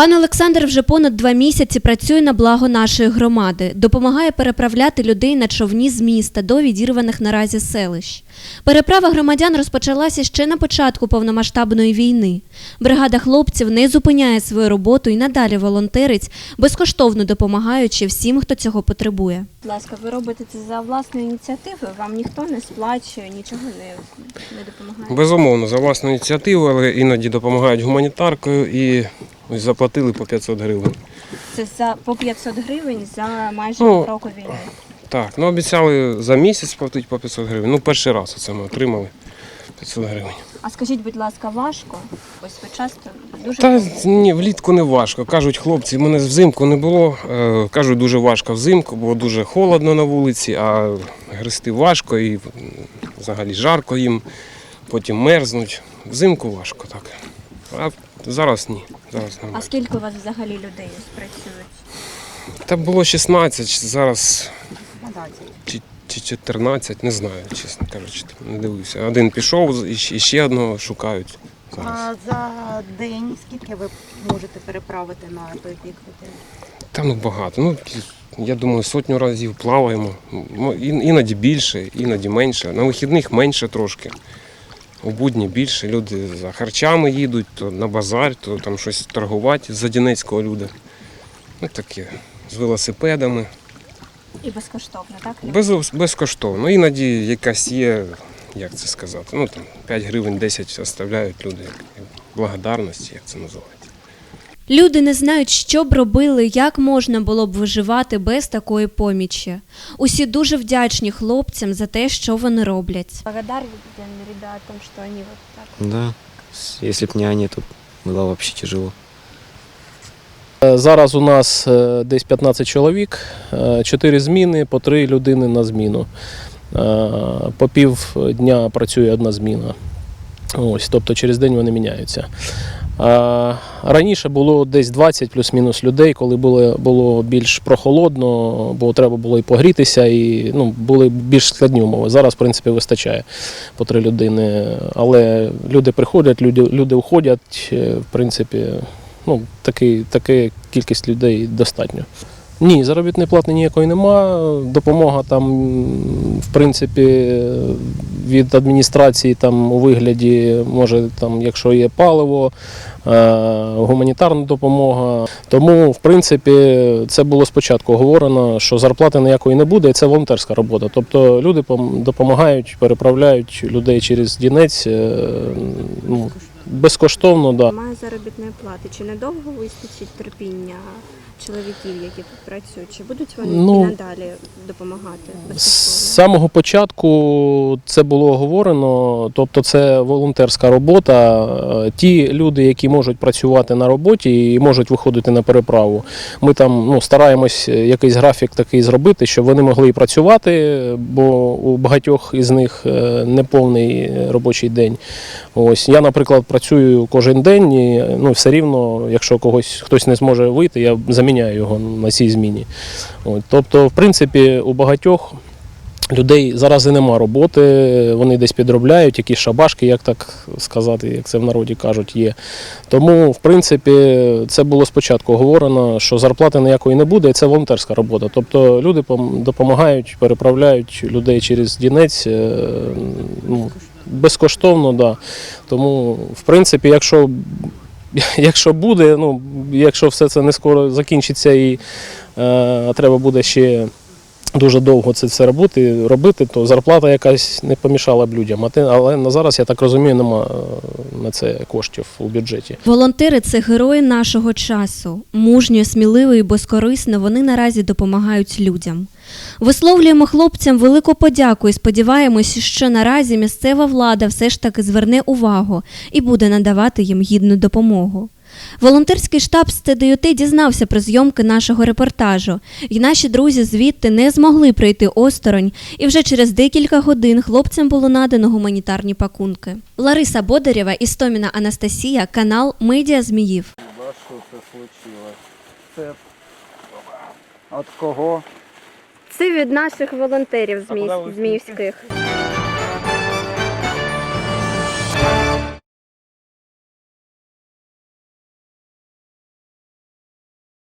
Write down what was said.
Пан Олександр вже понад два місяці працює на благо нашої громади, допомагає переправляти людей на човні з міста до відірваних наразі селищ. Переправа громадян розпочалася ще на початку повномасштабної війни. Бригада хлопців не зупиняє свою роботу і надалі волонтерить, безкоштовно допомагаючи всім, хто цього потребує. Будь ласка, ви робите це за власною ініціативою, вам ніхто не сплачує, нічого не, не допомагає. Безумовно, за власну ініціативу, але іноді допомагають гуманітаркою і ось заплатили по 500 гривень. Це за по 500 гривень за майже Ну, року війни. Так, ну обіцяли за місяць платити по 500 гривень. Ну, перший раз оце ми отримали 500 гривень. А скажіть, будь ласка, важко? Ось ви часто дуже Та ні, влітку не важко. Кажуть, хлопці, мене взимку не було. Е, Кажуть, дуже важко взимку, бо дуже холодно на вулиці, а грести важко і взагалі жарко їм, потім мерзнуть. Взимку важко так. А зараз ні. Зараз А скільки у вас взагалі людей працюють? Та було 16, зараз чи, чи 14, не знаю, чесно кажучи, не дивився. Один пішов, і ще- одного шукають зараз. А за день скільки ви можете переправити на той бік людей? Та ну багато. Ну, я думаю, сотню разів плаваємо. Іноді більше, іноді менше. На вихідних менше трошки. У будні більше. Люди за харчами їдуть, то на базар, то там щось торгувати за Донецького люди. Ну таке. З велосипедами. І безкоштовно, так? Без, безкоштовно. Іноді якась є, як це сказати, ну там 5 гривень 10 оставляють люди, благодарності, як це називається. Люди не знають, що б робили, як можна було б виживати без такої помічі. Усі дуже вдячні хлопцям за те, що вони роблять. Благодарен ребятам, что они вот так. Да, если б не они, то было вообще тяжело. Е, Зараз у нас е, десь 15 чоловік, 4 зміни, по 3 людини на зміну. Е, По пів дня працює одна зміна. Ось, тобто через день вони міняються. Е, Раніше було десь 20 плюс-мінус людей, коли було, було більш прохолодно, бо треба було і погрітися, і ну, були більш складні умови. Зараз, в принципі, вистачає по три людини. Але люди приходять, люди, люди уходять. е, В принципі, ну, такий, така кількість людей достатньо. Ні, заробітної плати ніякої нема. Допомога там, в принципі, від адміністрації там у вигляді, може, там, якщо є паливо, е, гуманітарна допомога. Тому, в принципі, це було спочатку говорено, що зарплати ніякої не буде, і це волонтерська робота. Тобто люди пом- допомагають, переправляють людей через Дінець е, ну, безкоштовно, да. Немає заробітної плати. Чи надовго вистачить терпіння чоловіків, які тут працюють? Чи будуть вони Ну, і надалі допомагати З самого початку це було говорено, тобто це волонтерська робота. Е, Ті люди, які можуть працювати на роботі і можуть виходити на переправу, ми там ну, стараємось якийсь графік такий зробити, щоб вони могли і працювати, бо у багатьох із них е, неповний робочий день. Ось я, наприклад, працюю кожен день, і ну, все рівно, якщо когось хтось не зможе вийти, я заміняю його на цій зміні. От, тобто, в принципі, у багатьох людей зараз і нема роботи, вони десь підробляють, якісь шабашки, як так сказати, як це в народі кажуть, є. Тому, в принципі, це було спочатку говорено, що зарплати ніякої не буде, і це волонтерська робота. Тобто люди пом- допомагають, переправляють людей через Дінець. е, Ну, безкоштовно, да. Тому, в принципі, якщо, якщо буде, ну, якщо все це не скоро закінчиться і е, треба буде ще дуже довго це все робити, робити, то зарплата якась не помішала б людям. А те- Але на зараз, я так розумію, нема е, на це коштів у бюджеті. Волонтери це герої нашого часу. Мужньо, сміливо і безкорисно вони наразі допомагають людям. Висловлюємо хлопцям велику подяку і сподіваємось, що наразі місцева влада все ж таки зверне увагу і буде надавати їм гідну допомогу. Волонтерський штаб з ТДЮТ дізнався про зйомки нашого репортажу, і наші друзі звідти не змогли прийти осторонь, і вже через декілька годин хлопцям було надано гуманітарні пакунки. Лариса Бодарєва, Істоміна Анастасія, канал Медіа Зміїв. Що це случилось? Це від кого? Це від наших волонтерів куди ви зміївських.